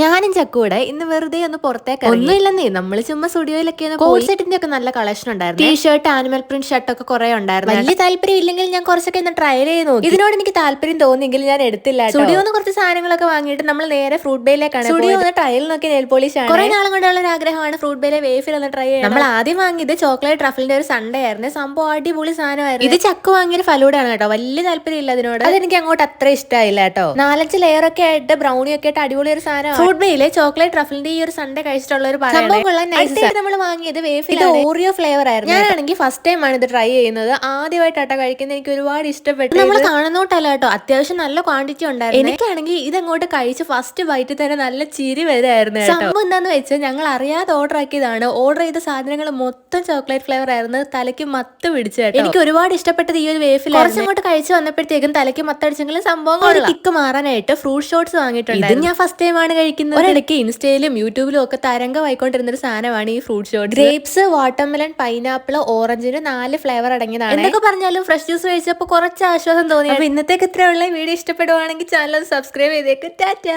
ഞാനും ചക്കൂടെ ഇന്ന് വെറുതെ ഒന്ന് പുറത്തേക്ക് ഒന്നുമില്ലെന്നേ നമ്മൾ ചുമ്മാ സ്റ്റുഡിയോയിലൊക്കെ കോഴ്സെറ്റിന്റെ ഒക്കെ നല്ല കളക്ഷൻ ഉണ്ടായിരുന്നു. T shirt animal print shirt ഒക്കെ കുറെ ഉണ്ടായിരുന്നു. വലിയ താല്പര്യം ഇല്ലെങ്കിൽ ഞാൻ കുറച്ചൊക്കെ ഒന്ന് ട്രയൽ ചെയ്ത് നോക്കി. ഇതിനോട് എനിക്ക് താല്പര്യം തോന്നിയെങ്കിൽ ഞാൻ എടുത്തില്ല സ്റ്റുഡിയോ എന്ന് കുറച്ച് സാധനങ്ങളൊക്കെ വാങ്ങിയിട്ട് നമ്മൾ നേരെ ഫ്രൂട്ട് ബേയിലേക്കാണ് സ്റ്റുഡിയോ ഒന്ന് ട്രയൽ നോക്കി നെയിൽ പോളിഷ് ആണ്. കുറെ നാളും കൊണ്ടുള്ള ഒരു ആഗ്രഹമാണ് ഫ്രൂട്ട് ബേയിലെ വേഫിൽ ഒന്ന് ട്രൈ ചെയ്യാം നമ്മൾ ആദ്യം വാങ്ങിയത് ചോക്ലേറ്റ് ട്രഫിലിന്റെ ഒരു സൺഡേ ആയിരുന്നു. സംഭവം അടിപൊളി സാധനമായിരുന്നു. ഇത് ചക്ക വാങ്ങിയൊരു ഫലൂടാണ് കേട്ടോ. വലിയ താല്പര്യം ഇല്ല അതിനോട്. അതെനിക്ക് അങ്ങോട്ട് അത്ര ഇഷ്ടമായില്ല കേട്ടോ. നാലഞ്ച് ലെയർ ഒക്കെ ആയിട്ട് ബ്രൗണി ഒക്കെ ആയിട്ട് അടിപൊളി ഒരു സാധനം ഫ്രൂട്ട് ബേയിലെ ചോക്ലേറ്റ് റഫലിന്റെ ഈ ഒരു സൺഡേ കഴിച്ചിട്ടുള്ള ഒരു നമ്മൾ വാങ്ങിയത് വേഫിൽ ഓറിയോ ഫ്ലേവർ ആയിരുന്നു ഞാനാണെങ്കിൽ ഫസ്റ്റ് ടൈം ആണ് ഇത് ട്രൈ ചെയ്യുന്നത്. ആദ്യമായിട്ടാട്ടോ കഴിക്കുന്നത്. എനിക്ക് ഒരുപാട് ഇഷ്ടപ്പെട്ടു നമ്മൾ കാണുന്നോട്ടല്ല കേട്ടോ. അത്യാവശ്യം നല്ല ക്വാണ്ടിറ്റി ഉണ്ടായിരുന്നു. എനിക്കാണെങ്കിൽ ഇതങ്ങോട്ട് കഴിച്ച് ഫസ്റ്റ് വൈറ്റ് തന്നെ നല്ല ചിരി വരായിരുന്നു സംഭവം എന്താന്ന് വെച്ചാൽ ഞങ്ങൾ അറിയാതെ ഓർഡർ ആക്കിയതാണ്. ഓർഡർ ചെയ്ത സാധനങ്ങൾ മൊത്തം ചോക്ലേറ്റ് ഫ്ലേവർ ആയിരുന്നു. തലയ്ക്ക് മത്ത് പിടിച്ചു എനിക്ക് ഒരുപാട് ഇഷ്ടപ്പെട്ടത് ഈ ഒരു വേഫിൽ കുറച്ചങ്ങോട്ട് കഴിച്ച് വന്നപ്പോഴത്തേക്കും തലയ്ക്ക് മത്തടിച്ചെങ്കിലും സംഭവം കിക്ക് മാറാനായിട്ട് ഫ്രൂട്ട് ഷോട്ട്സ് വാങ്ങിയിട്ടുണ്ട് ഇത് ഞാൻ ഫസ്റ്റ് ടൈം ആണ് കഴിക്കുന്നത്. ഒരിടയ്ക്ക് ഇൻസ്റ്റയിലും യൂട്യൂബിലും ഒക്കെ തരംഗമായിക്കൊണ്ടിരുന്ന ഒരു സാധനമാണ് ഈ fruit shot grapes watermelon pineapple ഓറഞ്ചിന് നാല് ഫ്ലേവർ അടങ്ങിയതാണ്. എന്തൊക്കെ പറഞ്ഞാലും ഫ്രഷ് ജ്യൂസ് കഴിച്ചപ്പോൾ കുറച്ച് ആശ്വാസം തോന്നി അപ്പൊ ഇന്നത്തേക്ക് ഇത്രയുള്ള വീഡിയോ ഇഷ്ടപ്പെടുവാണെങ്കിൽ ചാനൽ സബ്സ്ക്രൈബ് ചെയ്തേക്ക്. ടാറ്റ.